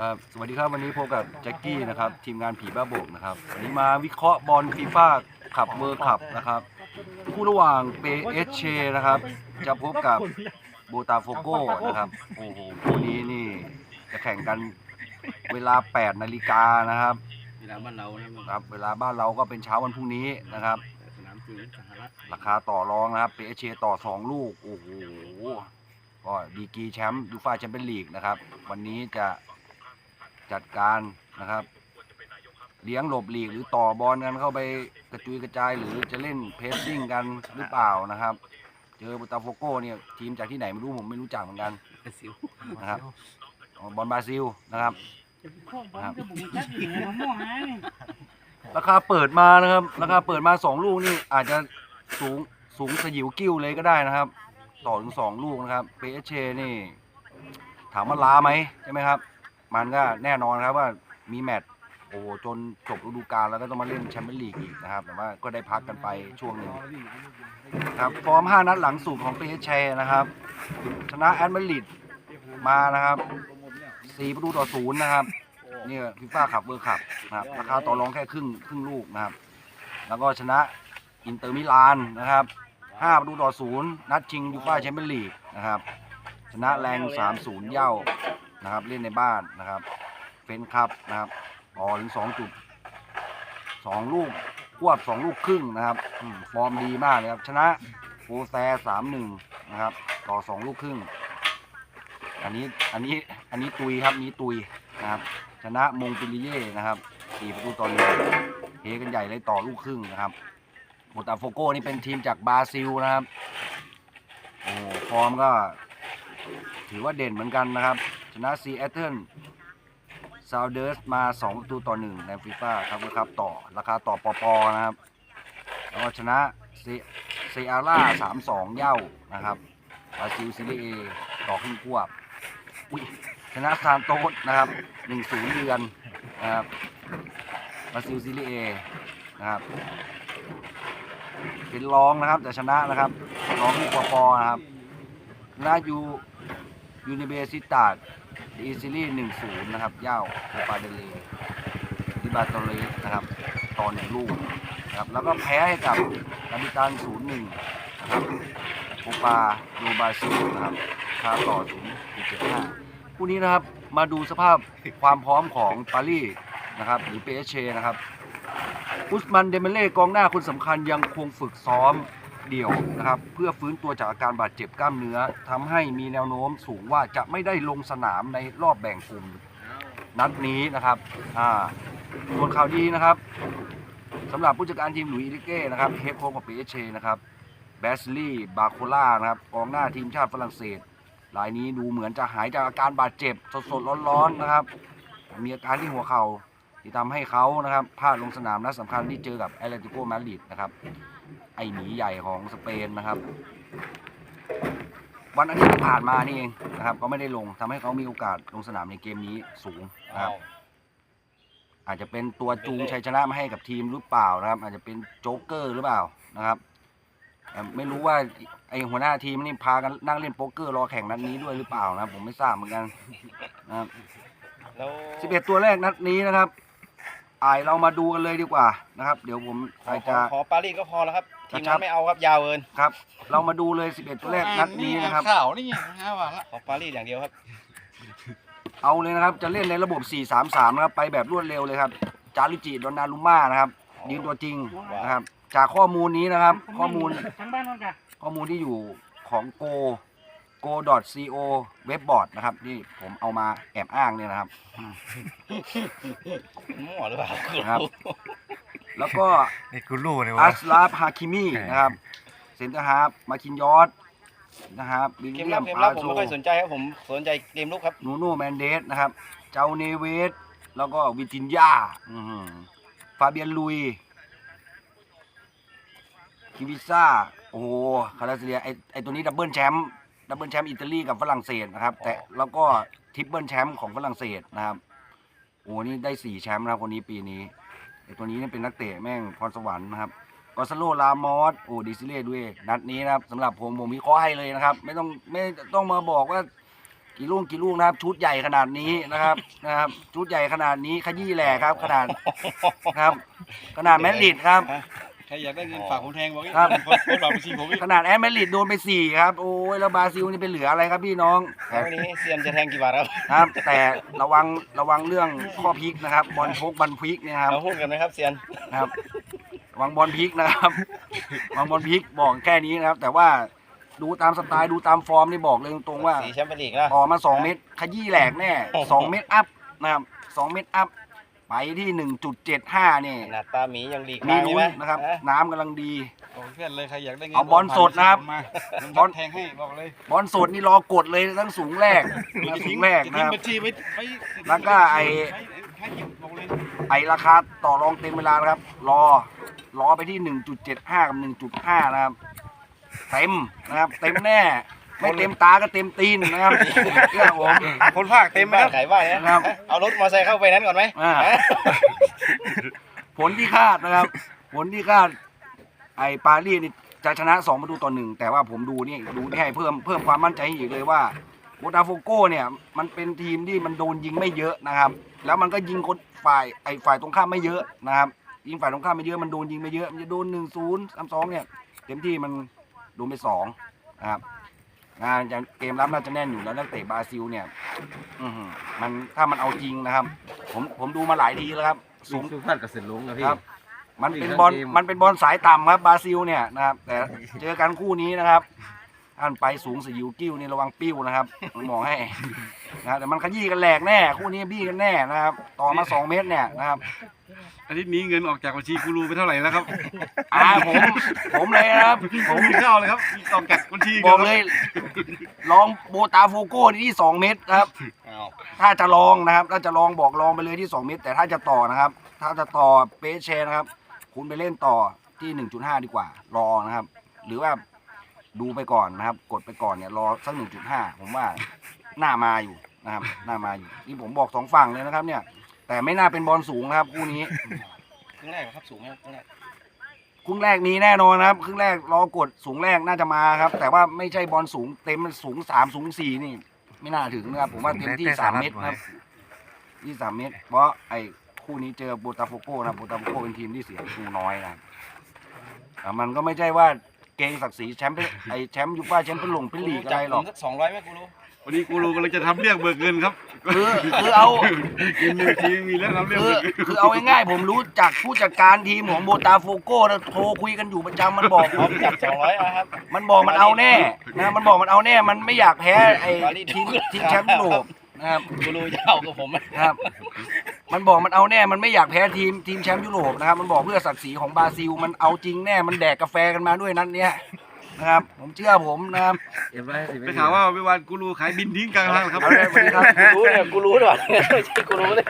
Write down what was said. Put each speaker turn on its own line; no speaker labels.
ครับสวัสดีครับวันนี้พบกับแจ็คกี้นะครับทีมงานผีบ้าโบกนะครับวันนี้มาวิเคราะห์บอลฟีฟ่าขับเวอร์คับนะครับคู่ระหว่างเปเอชเชนะครับ จะพบกับโบตาโฟโกนะครับโอ้โหคู่นี้นี่จะแข่งกันเวลา 8 นาฬิกานะครับ
เวลาบ้านเรานะมัน
ครับเวลาบ้านเราก็เป็นเช้าวันพรุ่งนี้นะครับ
สนามจริงสหรัฐ
ราคาต่อรองนะครับเปเอชเชต่อ 2 ลูกโอ้โหก็ดีกรีแชมป์ยูฟ่าแชมเปี้ยนลีกนะครับวันนี้จะ จัดการนะครับ เลี้ยงหลบหลีกหรือต่อบอลกันเข้าไปกระจุยกระจายหรือจะเล่นเพสซิ่งกันหรือเปล่านะครับ เจอบูตาโฟโกเนี่ยทีมจากที่ไหนไม่รู้ผมไม่รู้จักเหมือนกัน
สิว
นะครับอ๋อบอลบราซิลนะครับ
ครับจะบุกจักอยู่ในมะม่วงไง
ราคาเปิดมานะครับ ราคาเปิดมาสองลูกนี่อาจจะสูงสูงสยิวกิ้วเลยก็ได้นะครับ ต่อถึงสองลูกนะครับเปเชนี่ ถามว่าล้าไหมใช่ไหมครับ มันก็แน่นอนครับว่ามีแมตช์โอ้โหจนจบฤดูกาลแล้วก็ต้องมาเล่นแชมเปี้ยนลีกอีกนะครับ แต่ว่าก็ได้พักกันไปช่วงหนึ่งครับฟอร์ม 5 นัดหลังสุดของเปเชนะครับ ชนะแอดมาริดมานะครับ4ประตูต่อศูนย์นะครับนี่ฟีฟ่าขับเบอร์ขับนะครับราคาต่อรองแค่ครึ่งครึ่งลูกนะครับ แล้วก็ชนะอินเตอร์มิลานนะครับ5ประตูต่อศูนย์นัดชิงยูฟ่าแชมเปี้ยนลีกนะครับชนะแรง 3-0 เย่า นะครับ เล่นในบ้านนะครับ เฟนครับนะครับต่อถึง2จุด2ลูกควบ2ลูกครึ่งนะครับฟอร์มดีมากเลยครับ ชนะโฟแซ3-1นะครับ ต่อ2ลูกครึ่ง อันนี้อันนี้อันนี้ตุยครับนี้ตุยนะครับ ชนะมงปิลิเย่นะครับสี่ประตูต่อหนึ่งเฮกันใหญ่เลยต่อลูกครึ่งนะครับโบตาโฟโก้นี่เป็นทีมจากบราซิลนะครับโอ้ฟอร์มก็ ถือว่าเด่นเหมือนกันนะครับ ชนะซีแอตเทิลซาวเดอร์สมา2ประตูต่อ1ในฟีฟ่าครับครับต่อราคาต่อปอปอนะครับ แล้วก็ชนะเซเซอาร่า3-2เย่านะครับบราซิลซีรีเอต่อครึ่งควบชนะซานโตสนะครับ1-0เดือนนะครับบราซิลซีรีเอนะครับเป็นรองนะครับแต่ชนะนะครับรองที่ปอปอนะครับชนะยูยูนิเบซิตาด อีซิลี่หนึ่งศูนย์นะครับย่าวโคปาเดเลดิบาโตเลสนะครับต่อหนึ่งลูกนะครับแล้วก็แพ้ให้กับกาบิตันศูนย์หนึ่งนะครับโคปาโรบาซิลนะครับคาต่อถึงเจ็ดห้าคู่นี้นะครับมาดูสภาพความพร้อมของปารีสนะครับหรือเปเชนะครับอุสมันเดเมเล่กองหน้าคนสำคัญยังคงฝึกซ้อม เดี่ยวนะครับ เพื่อฟื้นตัวจากอาการบาดเจ็บกล้ามเนื้อทำให้มีแนวโน้มสูงว่าจะไม่ได้ลงสนามในรอบแบ่งกลุ่มนัดนี้นะครับอ่าส่วนข่าวดีนะครับสำหรับผู้จัดการทีมหลุยส์อิริเก้นะครับเฮดโค้ชของปีเอชนะครับแบสลี่บาโคล่านะครับกองหน้าทีมชาติฝรั่งเศสรายนี้ดูเหมือนจะหายจากอาการบาดเจ็บสดๆร้อนๆนะครับ มีอาการที่หัวเข่าที่ทำให้เขานะครับพลาดลงสนามนัดสำคัญที่เจอกับแอตเลติโกมาดริดนะครับ ไอหมีใหญ่ของสเปนนะครับ วันอาทิตย์ที่ผ่านมานี่เองนะครับก็ไม่ได้ลงทำให้เขามีโอกาสลงสนามในเกมนี้สูงนะครับ อาจจะเป็นตัวจูงชัยชนะมาให้กับทีมหรือเปล่านะครับ อาจจะเป็นโจ๊กเกอร์หรือเปล่านะครับแต่ไม่รู้ว่าไอหัวหน้าทีมนี่พากันนั่งเล่นโป๊กเกอร์รอแข่งนัดนี้ด้วยหรือเปล่านะครับผมไม่ทราบเหมือนกันนะครับ
แล้ว
สิบเอ็ดตัวแรกนัดนี้นะครับไอายเรามาดูกันเลยดีกว่านะครับ เดี๋ยวผม
ข
อา
อ
จ
ข
จะ
อขอปารีสก็พอแล้วครับทีม
ครั
นั้
บ
นไม่เอาครับยาวเกิน
ครับ เรามาดูเลย 11 ตัวแรกนัดนี้นะครับ
ข่าวนี่ห้าวันละ
ขอปารีสอย่างเดียวครับ
เอาเลยนะครับ จะเล่นในระบบ 4-3-3 นะครับ ไปแบบรวดเร็วเลยครับ จารุจิดอนนารุม่านะครับ ยืนตัวจริงนะครับ จากข้อมูลนี้นะครับ ข้อมูล
ทั้งบ้านนั่นกะ
ข้อมูลที่อยู่ของ go go.co เว็บบอร์ดนะครับที่ผมเอามาแอบอ้างเนี่ยนะครับ
มั่วหรือเปล่า
ครับ แล้วก็
นี่กูรู้นี่
อั
วะ
สลาฟฮาคิมีนะครับเซนเตอร์ฮาร์ฟมาคินยอสนะครับวิล
เกม
เลีย
รับ
ม
เกม
ปา
รับผม
โซ
ไม่ค่อยสนใจครับผมสนใจเกมลุกครับ
นูโน่แมนเดสนะครับ เจ้าเนเวสแล้วก็วิจินยาอื้อหือฟาเบียนลุยคิวิซ่าโอ้โหคาราเซียไอไอตัวนี้ดับเบิลแชมป์ ดับเบิลแชมป์อิตาลีกับฝรั่งเศสนะครับ แต่แล้วก็ทริปเบิลแชมป์ของฝรั่งเศสนะครับโอ้โหนี่ได้สี่แชมป์นะครับคนนี้ปีนี้ไอตัวนี้นี่เป็นนักเตะแม่งพรสวรรค์นะครับกอสโลลามอสโอ้ดิซิเล่ด้วย นัดนี้นะครับสำหรับผมผมวิเคราะห์ให้เลยนะครับ ไม่ต้องไม่ต้องมาบอกว่ากี่ลูกกี่ลูกนะครับ ชุดใหญ่ขนาดนี้นะครับนะครับ ชุดใหญ่ขนาดนี้ขยี้แหล่ครับ ขนาดครับ ขนาดแมดริดครับ
ใครอยากได้เงินฝากผมแทงบอก
ครับ
คนคนฝากบัญชีผมอีก
ขนาดแอดแมดริดโดนไปสี่ครับ โอ้ยแล้วบราซิลนี่เป็นเหลืออะไรครับพี่น้อง
แล้ววันนี้เซียนจะแทงกี่บาทครับ
ครับ แต่ระวังระวังเรื่องข้อพลิกนะครับ บอลพกบอลพลิกเนี่ยครับ
เราหุ้นกันไหมครับเซียน
นะครับระวังบอลพลิกนะครับระวังบอลพลิกบอกแค่นี้นะครับ แต่ว่าดูตามสไตล์ดูตามฟอร์มนี่บอกเลยตรงๆว่า
สีแชมเปี้ยนลีกนะ
ต่อมาสองเม็ดขยี้แหลกแน่สองเม็ดอัพนะครับสองเม็ดอัพ ไปที่หนึ่งจุดเจ็ดห้านี่
ขนาดตาหมียังหลีก
มี
ทาง
ลุ้
ไห
นนะครับน้ำกำลังดี
บอกเพื่อนเลยใครอยากได้เงิน
เอาบอลสดนะครับ
มา
บบอ
อ
ล
ลแทงให้บอกเลย
บอลสดนี่รอกดเลยทั้งสูงแรกนะสูงแรก
จะ
นะ
ทิ้
ครับ
งบัญชีไว้ไว้
แล้วก็ไอ้
ให้ให้เก็บบอกเลย
ไอราคาต่อรองเต็มเวลานะครับ รอ รอไปที่ 1.75 กับ 1.5 นะครับ เต็มนะครับ เต็มแน่ ไม่เต็มตาก็เต็มตีนนะครับเชื่อผม
คนภาคเต็มไหม
บ้า
คนรับ
ขายบ้านนะ ครับ เอารถมอเตอร์ไซค์เข้าไปนั้นก่อนไหม
อ่า
ฮะ
ผลที่คาดนะครับ ผลที่คาด ไอปารีสนี่จะชนะ2ประตูต่อหนึ่งแต่ว่าผมดูนี่ดูที่ให้เพิ่มเพิ่มความมั่นใจให้อีกเลยว่าโบตาโฟโก้เนี่ย มันเป็นทีมที่มันโดนยิงไม่เยอะนะครับ แล้วมันก็ยิงคนฝ่ายไอฝ่ายตรงข้ามไม่เยอะนะครับ ยิงฝ่ายตรงข้ามไม่เยอะมันโดนยิงไม่เยอะมันจะโดนหนึ่งศูนย์สามสองเนี่ย เต็มที่มันโดนไปสองนะครับ งานจะเกมรับน่าจะแน่นอยู่แล้วนักเตะบราซิลเนี่ยอือหือมันถ้ามันเอาจริงนะครับ ผมผมดูมาหลายทีแล้วครับสูง
สุพรรณกับเสร็จลุงนะพี่
ครับ มันเป็น
อีก
บอล
เกม
มันเป็นบอลสายต่ำครับบราซิลเนี่ยนะครับ แต่เจอกันคู่นี้นะครับท่านไปสูงสยิวกิ้วนี่ระวังปิ้วนะครับผมบอกให้นะครับแต่มันขยี้กันแหลกแน่ คู่นี้บี้กันแน่นะครับ ต่อมาสองเมตรเนี่ยนะครับ
อาทิตย์นี้เงินออกจากบัญชีกูรูไปเท่าไหร่แล้วครับ
อ่าผม ผมเลยนะครับ
ผมมีข้าวเลยครับออกจากบัญชี
บอกเลยลองโบตาโฟโก้ที่สองเมตรครับ
เอา
ถ้าจะลองนะครับถ้าจะลองบอกลองไปเลยที่2เมตร แต่ถ้าจะต่อนะครับ ถ้าจะต่อเปเชนะครับ คุณไปเล่นต่อที่1.5ดีกว่า รอนะครับ หรือว่าดูไปก่อนนะครับ กดไปก่อนเนี่ยรอสัก1.5ผมว่าน่ามาอยู่นะครับน่ามาอยู่นี่ผมบอกสองฝั่งเลยนะครับ เนี่ย แต่ไม่น่าเป็นบอลสูงนะครับคู่นี้
ครึ่งแรกครับสูงไหมครับครึ่งแรก
ครึ่งแรกมีแน่นอนนะครับครึ่งแรกรอกดสูงแรกน่าจะมาครับ แต่ว่าไม่ใช่บอลสูงเต็มสูงสามสูงสี่นี่ ไม่น่าถึงนะครับผมว่าเต็มที่สามเมตรครับที่สามเมตร เพราะไอ้คู่นี้เจอโบตาโฟโก้นะโบตาโฟโก้เป็นทีมที่เสียประตูน้อยนะอะมันก็ไม่ใช่ว่าเกรงศักดิ์ศรีแชมป์เป็นไอ้แชมป์ยูฟ่าแชมป์เป็นหลงเป็นลีกอะไรหรอก
สักสองร้อยไหมกูรู้
วันนี้กูรูกำลังจะทำเรียกเบิกเงินครับ
คือคือเอา
เงินในบัญชีมีแล้วทำเรียก
คือ
เบิกเงิน
คือเอาง่ายๆผมรู้จักผู้จัดการทีมของโบตาโฟโก้นะโทรคุยกันอยู่ประจำมันบอก
เอาจับสองร้อยนะครับ
มันบอกมันเอาแน่นะมันบอกมันเอาแน่มันไม่อยากแพ้ไอ้ทีมทีมแชมป์ยุโรปนะครับ
กูรู้จะเอากับผมไหม
นะครับ มันบอกมันเอาแน่มันไม่อยากแพ้ทีมทีมแชมป์ยุโรปนะครับมันบอกเพื่อศักดิ์ศรีของบราซิลมันเอาจริงแน่มันแดกกาแฟกันมาด้วยนัดเนี้ย นะครับ ผมเชื่อผมนะครับ
เอ็มร้อยห้าสิบ
ไปข่าวว่าวิวานกูรูขายบินทิ้งกลางทางครับ
เอาเลยสวัสดีครับ
กูรู้เนี่ยกูรู้ด้วยไม่ใช่กูรู้เลย